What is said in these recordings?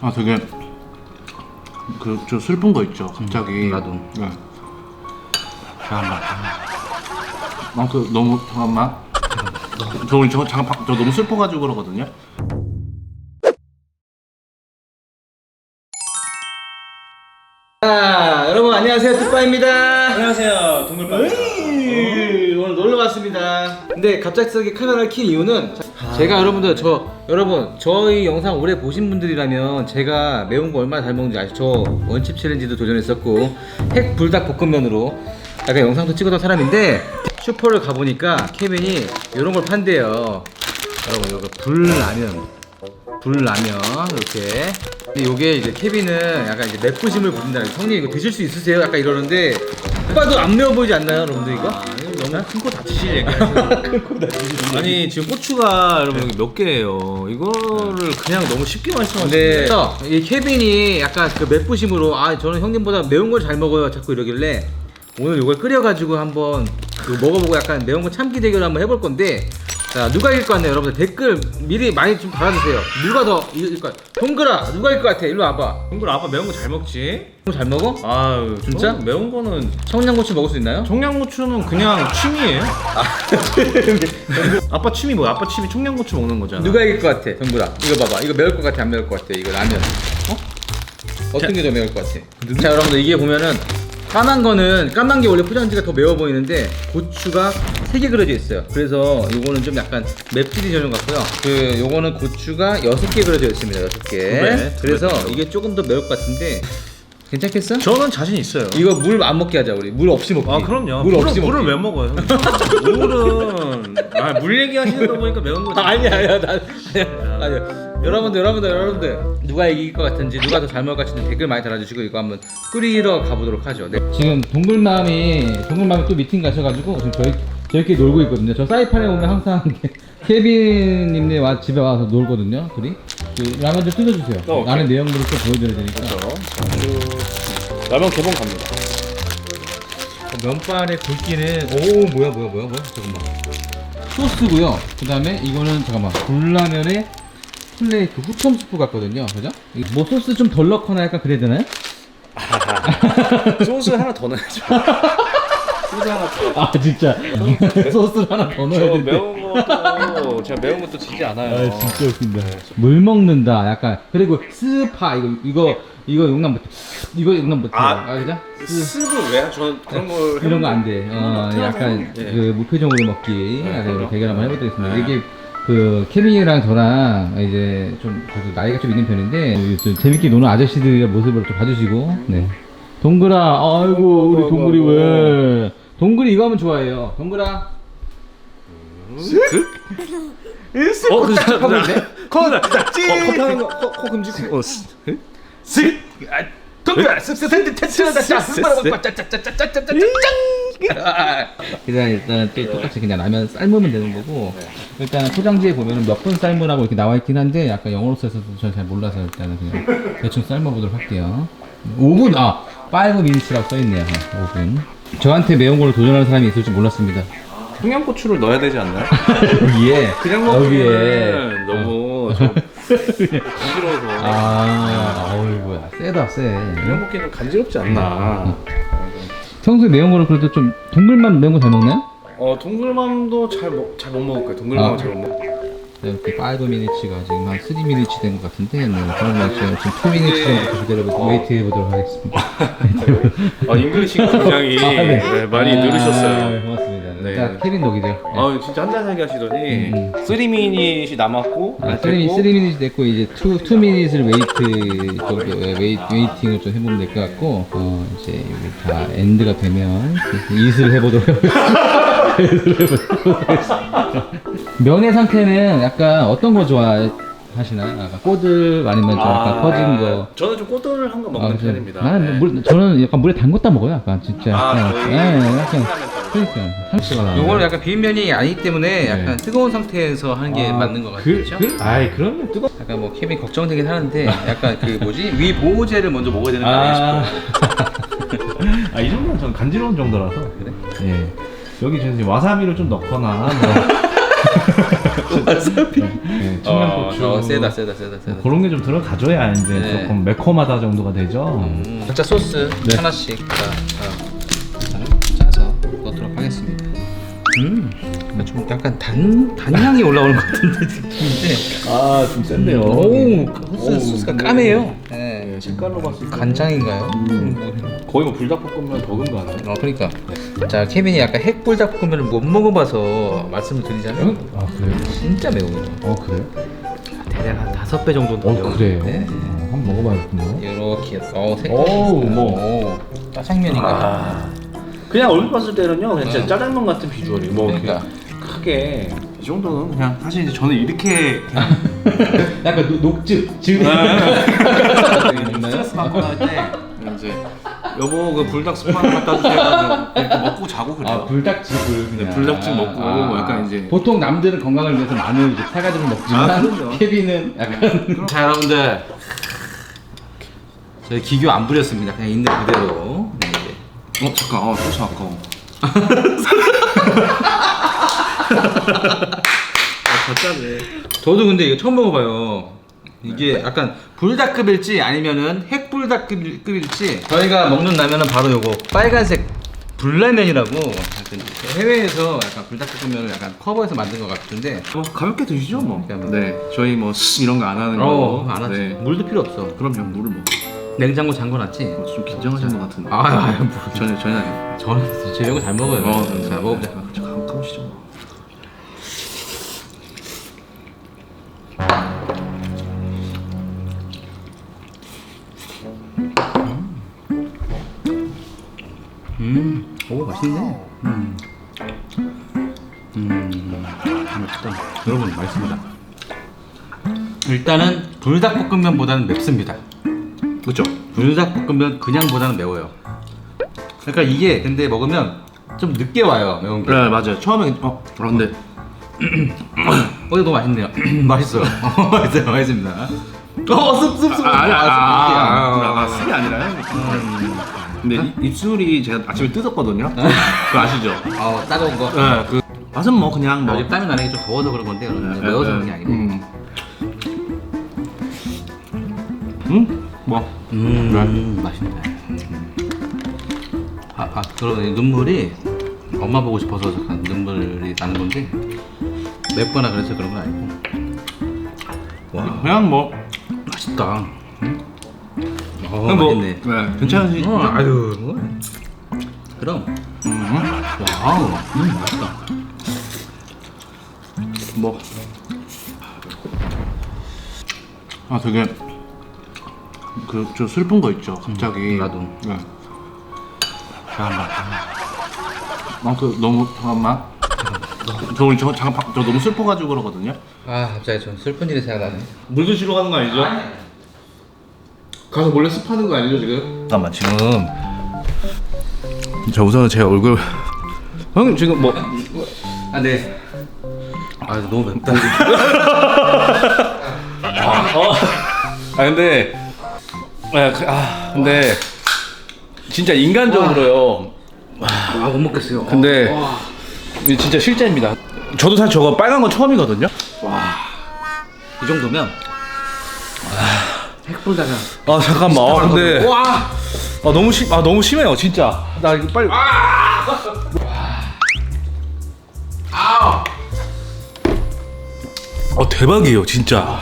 아 되게 그저 슬픈 거 있죠 갑자기 나도. 네. 잠깐만 아그 너무 잠깐만 저 오늘 저 잠깐 저 너무 슬퍼가지고 그러거든요 자, 여러분 안녕하세요. 뚝바입니다. 안녕하세요 으이, 오늘 놀러 왔습니다. 근데 갑작스럽게 카메라를 킨 이유는 제가 여러분들 저 여러분 저희 영상 오래 보신 분들이라면 제가 매운 거 얼마나 잘 먹는지 아시죠? 저 원칩 챌린지도 도전했었고 핵 불닭 볶음면으로 약간 영상도 찍었던 사람인데 슈퍼를 가보니까 케빈이 이런 걸 판대요. 여러분 이거 불라면 불라면 이렇게 근데 요게 이제 케빈은 약간 이제 맵부심을 부린다 형님 이거 드실 수 있으세요? 약간 이러는데 오빠도 안 매워 보이지 않나요 여러분들 이거? 너무 큰 거 다치시 얘기하시는 아니 지금 고추가 여러분 여기 몇 개예요? 이거를 그냥 너무 쉽게 근데 말씀하시는데 이 케빈이 약간 그 맵부심으로 아 저는 형님보다 매운 걸 잘 먹어요 자꾸 이러길래 오늘 이걸 끓여가지고 한번 그 먹어보고 약간 매운 거 참기 대결 한번 해볼 건데 자 누가 이길 것 같나요? 여러분들 댓글 미리 많이 좀 달아주세요. 누가 더 이길 것 같아 동그라 누가 이길 것 같아? 일로 와봐. 동글 아빠 매운 거 잘 먹지? 잘 먹어? 아유 진짜? 저 매운 거는 청양고추 먹을 수 있나요? 청양고추는 그냥 취미예요. 아빠 취미 뭐야? 아빠 취미 청양고추 먹는 거잖아. 누가 이길 것 같아? 동그라. 이거 봐봐. 이거 매울 것 같아? 안 매울 것 같아? 이거 라면. 어? 어떤 게 더 매울 것 같아? 자 여러분들 이게 보면은 까만 거는 까만 게 원래 포장지가 더 매워 보이는데 고추가 세 개 그려져 있어요. 그래서 요거는 좀 약간 맵찔이 전용 같고요. 그 요거는 고추가 여섯 개 그려져 있습니다. 여섯 개. 그래? 그래서 그래. 이게 조금 더 매울 것 같은데 괜찮겠어? 저는 자신 있어요 이거 물 안 먹게 하자 우리 물 없이 먹기. 아 그럼요 물 없이 물을 먹기. 왜 먹어요? 물은 아물 얘기하시는 거 보니까 매운 거지 아니야, 아니야, 나, 아니야, 아니야. 여러분들, 여러분들, 여러분들, 누가 이길 것 같은지, 누가 더 잘 먹을 것 같은지 댓글 많이 달아주시고 이거 한번 끓이러 가보도록 하죠. 네. 지금 동글맘이 동글맘이 또 미팅 가셔가지고 지금 저희 저희끼리 놀고 있거든요. 저 사이판에 오면 항상 케빈님네 와 집에 와서 놀거든요. 둘이 그 라면 좀 뜯어주세요. 어, 오케이. 안에 내용들을 좀 보여드려야 되니까. 라면 개봉 갑니다. 어, 면발의 굵기는 오 뭐야 뭐야 뭐야 뭐야? 잠깐만. 소스고요. 그 다음에 이거는 잠깐만. 불라면에 플레이트 후첨 스프 같거든요. 그죠? 이- 뭐 소스 좀 덜 넣거나 약간 그래야 되나요? 소스 하나 더 넣어야죠 소스 하나 더 아 진짜 소스를 하나 더저 넣어야 되는데 매운 것도 제가 매운 것도 지지 않아요. 아 진짜 웃긴다 물 먹는다 약간 그리고 스파 이거 이거 이거 용납 못해 이거 용납 못해 아, 아, 그죠? 스- 습을 왜? 전 그런 걸 이런 거 안 돼. 어, 약간 네. 그 무표정으로 먹기. 아, 그럼. 대결 한번 해보도록 하겠습니다. 네. 이게 그 케빈이랑 저랑 이제 좀 그래도 나이가 좀 있는 편인데 좀 재밌게 노는 아저씨들의 모습을 좀 봐주시고. 네. 동글아, 아이고 우리 동글이 왜? 동글이 이거 하면 좋아해요. 동글아. 어, 그 사람 하고 있네? 찌. 어, 코 거, 코, 코 금지. 어, 스. 스. 동글아, 쓱쓱 그냥 일단 또 똑같이 그냥 라면 삶으면 되는 거고 일단 포장지에 보면은 몇 분 삶으라고 이렇게 나와 있긴 한데 약간 영어로 써서 저는 잘 몰라서 일단은 그냥 대충 삶아 보도록 할게요 5분 아5 미니츠라고 써 있네요 5분 저한테 매운 걸로 도전하는 사람이 있을 줄 몰랐습니다 청양고추를 넣어야 되지 않나요? 여기에 그냥 여기에 먹으면 너무 좀 간지러워서. 아 어이구야 세다 세 그냥 먹기는 간지럽지 않나. 평소에 매운 거를 그래도 좀 동글만 매운 거 잘 먹나요? 어, 동글맘도 잘잘못 먹을 거예요. 동글맘 아. 잘못 먹. 네, 이렇게 5 미니츠가 지금 한 3 미니츠 된것 같은데 네, 그러면 지금, 지금 2 미니츠 정도 기다려 어. 웨이트 해보도록 하겠습니다. 아, 잉글리시가 굉장히 아, 네. 네, 많이 아, 늘으셨어요. 고맙습니다. 네. 일단 케빈 독이죠. 네. 아, 진짜 한 달 살기 하시더니 음. 3미닛이 남았고 아, 안 3 됐고, 미니츠 됐고 이제 2, 2 미니츠를 웨이트 정도 웨이, 웨이팅을 좀 해보면 될 것 같고 어 이제 여기 다 엔드가 되면 이슬 해보도록 하겠습니다. 하겠습니다. 면의 상태는 약간 어떤 거 좋아하시나요? 약간 꼬들 아니면 좀 약간 퍼진 거? 저는 좀 꼬들한 거 먹는 아, 그래서 편입니다. 나는 네. 물, 저는 약간 물에 담궜다 먹어요. 약간 진짜. 아, 약간, 거의 예, 약간 그러니까 상추가. 요거는 약간 비빔면이 아니기 때문에 약간 뜨거운 상태에서 하는 게 맞는 것 같죠. 그, 그, 아이 그러면 뜨거. 약간 뭐 케빈 걱정되긴 하는데 약간 그 뭐지 위 보호제를 먼저 먹어야 되는 거 아, 아니야 싶어. 아, 이 정도는 전 간지러운 정도라서. 그래? 예. 여기 지금 와사비를 좀 넣거나, 뭐, 와사비. 네, 어, 청양고추. 어, 세다 세다 세다 세다. 그런 게 좀 들어가줘야 이제 네. 조금 매콤하다 정도가 되죠. 음, 각자 소스 네. 하나씩 다 어, 짜서 넣도록 하겠습니다. 음, 좀 약간 단 단향이 올라오는 것 같은데 느낌인데. 아, 좀 센데요. 오, 소스, 오, 소스가 네. 까매요. 네. 네, 색깔로 봤을 때 간장인가요? 거의 뭐 불닭볶음면 버금가네. 어, 그러니까. 자, 케빈이 약간 핵불닭볶음면을 못 먹어봐서 말씀을 드리자면 아, 그래요? 진짜 매워요. 어, 그래요? 대략 한 다섯 배 정도. 어, 그래요? 네. 어, 한번 먹어봐야겠군요. 이렇게 어 색깔. 오우, 뭐. 오, 짜장면인가? 아. 그냥 얼핏 봤을 때는요, 그냥 진짜 응. 짜장면 같은 비주얼이에요. 뭐 그러니까. 이렇게 크게. 이 정도는 그냥 사실 이제 저는 이렇게 그냥 약간 녹- 녹즙, 즙이 스트레스 받고 할때 이제 여보 그 불닭 스프 하나 갖다 주세요. 이렇게 먹고 자고 그래요. 아, 불닭즙을 네, 그냥. 불닭즙 먹고 아, 뭐 약간 이제 보통 남들은 건강을 위해서 마늘 이제 사가지고 먹지만 아, 그럼요. 케빈은 약간 자, 여러분들. 저희 기교 안 부렸습니다. 그냥 있는 그대로. 네, 이제. 어 잠깐 어 소스 아까워. 저도 근데 이거 처음 먹어봐요. 이게 약간 불닭급일지 아니면은 핵불닭급일지 저희가 먹는 라면은 바로 요거 빨간색 불라면이라고 하여튼 해외에서 약간 불닭볶음면을 약간 커버해서 만든 것 같은데 뭐 가볍게 드시죠 뭐. 그냥 네 저희 뭐 스- 이런 거 안 하는 거. 어 안 하지 네. 물도 필요 없어 그럼요 물을 먹어. 냉장고 잠궈놨지 어, 좀 긴장하신 것 같은데. 아, 아, 뭐. 전혀 전혀 아니에요. 저는 제 이거 잘 먹어요 어, 자 먹어보자 자, 한번 가보시죠. 음. 음 맛있다 여러분 맛있습니다 일단은 불닭볶음면보다는 맵습니다 그렇죠. 불닭볶음면 그냥보다는 매워요. 그러니까 이게 근데 먹으면 좀 늦게 와요 매운 게. 네 맞아요. 처음에 어 아, 근데 어 너무 맛있네요. 맛있어요. 어, 맛있어요. 맛있습니다. 어 습습습. 아, 아니, 아, 아, 아, 아, 아, 술이 아니라요. 근데 이- 입술이 제가 아침에 뜯었거든요. 그거 아시죠? 어 따가운 거. 네, 그 맛은 뭐 그냥 뭐. 요즘 땀이 나는 게 좀 더워서 그런 건데 네, 매워서 네, 그런 게 아니고. 음. 음? 뭐? 음, 맛있네. 아, 아 그러네 눈물이 엄마 보고 싶어서 잠깐 눈물이 나는 건데 맵거나 그래서 그런 건 아니고. 와 그냥 뭐. 맛있다. 응? 어, 뭐. 맛있네. 네, 괜찮으시죠? 어, 아유, 뭐. 그럼. 음. 와우, 음, 맛있다. 뭐. 아 되게 그 좀 슬픈 거 있죠. 갑자기. 음, 나도. 네. 잠깐만. 아그 너무 잠깐만. 저 우리 저 잠깐 바- 저 너무 슬퍼가지고 그러거든요. 아, 갑자기 좀 슬픈 일이 생각나네. 물 드시러 가는 거 아니죠? 가서 몰래 습하는 거 아니죠 지금? 잠깐만 지금 저 우선은 제 얼굴 형님 지금 뭐 아, 네. 아, 너무 맵다. 아 근데 아, 그- 아 근데 진짜 인간적으로요. 아, 못 먹겠어요. 근데 이게 진짜 실제입니다. 저도 사실 저거 빨간 건 처음이거든요. 이 정도면. 핵불닭은. 아 잠깐만. 아, 근데 와! 아 너무 심, 아 너무 심해요 진짜. 나 이거 빨리. 어 대박이에요 진짜.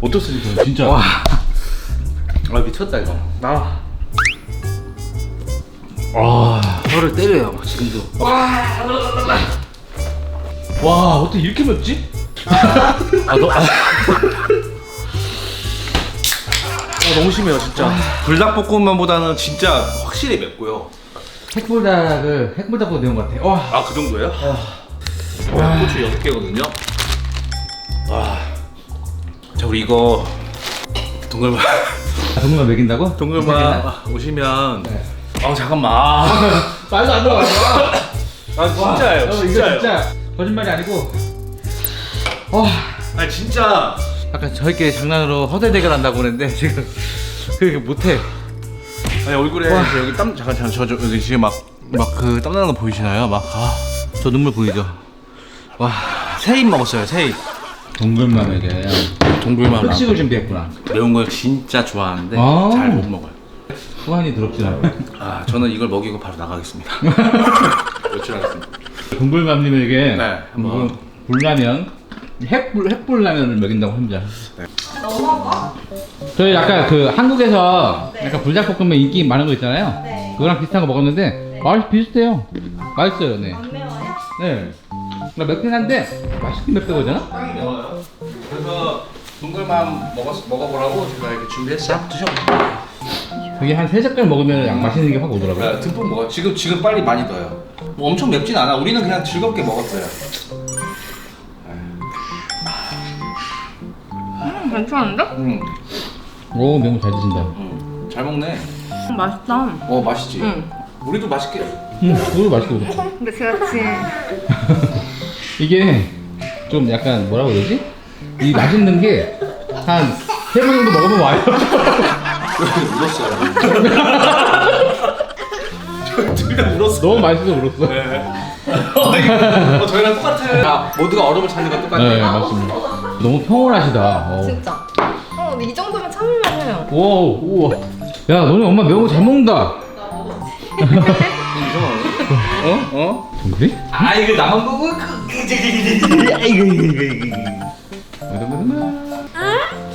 어떻습니까 진짜. 와. 아, 미쳤다, 이거. 아. 와. 혀를 때려요, 지금도. 와 어떻게 이렇게 맵지? 아, 너, 아. 아, 너무 심해요 진짜. 불닭볶음면보다는 진짜 확실히 맵고요. 핵불닭을 핵불닭보다 매운 것 같아. 와. 아 그 정도예요? 와. 고추 6개거든요. 와. 자 우리 이거 동글마 동물만 먹인다고? 동글마 오시면 네. 아 잠깐만. 아, 말도 안 들어가. 아 진짜예요 이거 진짜예요. 진짜 거짓말이 아니고. 와. 아 진짜. 약간 저희끼리 장난으로 허대 대결 한다고 그랬는데 지금 그렇게 못해. 아니 얼굴에 와. 저 여기 땀 잠깐 잠깐 저, 저 여기 지금 막 막 그 땀 나는 거 보이시나요? 막 아. 저 눈물 보이죠? 와 새입 먹었어요 새입 동글맘에게 동굴만 특식을 준비했구나. 매운 걸 진짜 좋아하는데 아. 잘 못 먹어요 후한이 더럽진 않아. 아 저는 이걸 먹이고 바로 나가겠습니다 외출하겠습니다 동글맘님에게 네, 한번. 불라면 핵불 핵불 라면을 먹인다고 합니다. 넘어가? 저희 아까 그 한국에서 네. 약간 불닭볶음면 인기 많은 거 있잖아요. 네. 그거랑 비슷한 거 먹었는데 맛이 비슷해요. 맛있어요, 네. 안 매워요? 네. 맵긴 한데 맛있긴 맵다고잖아. 매워요 그래서 동굴만 먹었, 먹어보라고 제가 이렇게 준비했어요 드셔보세요 그게 한 세 젓갈 먹으면 양 맛있는 게 확 오더라고요. 네, 듬뿍 먹어 지금 지금 빨리 많이 넣어요 뭐 엄청 맵진 않아 우리는 그냥 즐겁게 먹었어요 괜찮은데? 음, 오 매운 거 잘 드신다. 음, 잘 먹네 음, 맛있다. 어 맛있지 응. 우리도 맛있게 음, 그거 맛있어. 근데 제가 지금 이게 좀 약간 뭐라고 그러지? 이 맛있는 게 한 세 번 정도 먹으면 와요. 울었어요 둘다 울었어 너무 맛있어서 울었어. 어, 저희랑 똑같아요 아, 모두가 얼음을 찾는 건 똑같아요 네, 맞습니다. 너무 평온하시다. 어. 진짜. 어, 근데 이 정도면 참을만 해요. 우와, 우와. 야, 너네 엄마 매운 거 잘 먹는다. 어? 어? 정글이? 아 이거 나만 보고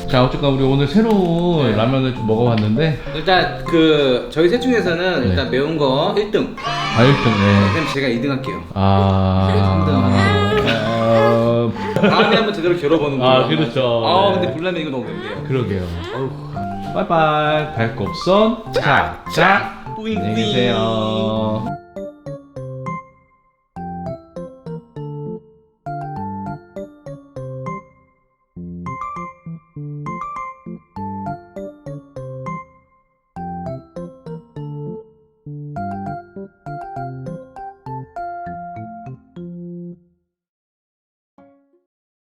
자, 어쨌건 우리 오늘 새로운 라면을 좀 먹어봤는데, 일단 그 저희 셋 중에서는 네. 일단 매운 거 1등. 아, 일등, 네. 그럼 제가 2등 할게요. 아. 어, 다음에 한번 제대로 겨뤄보는 걸로. 아, 그렇죠. 아 네. 근데 불라면 이거 너무 맵네요. 그러게요. 바이바이. 발꼽선. 자, 자. 안녕히 계세요.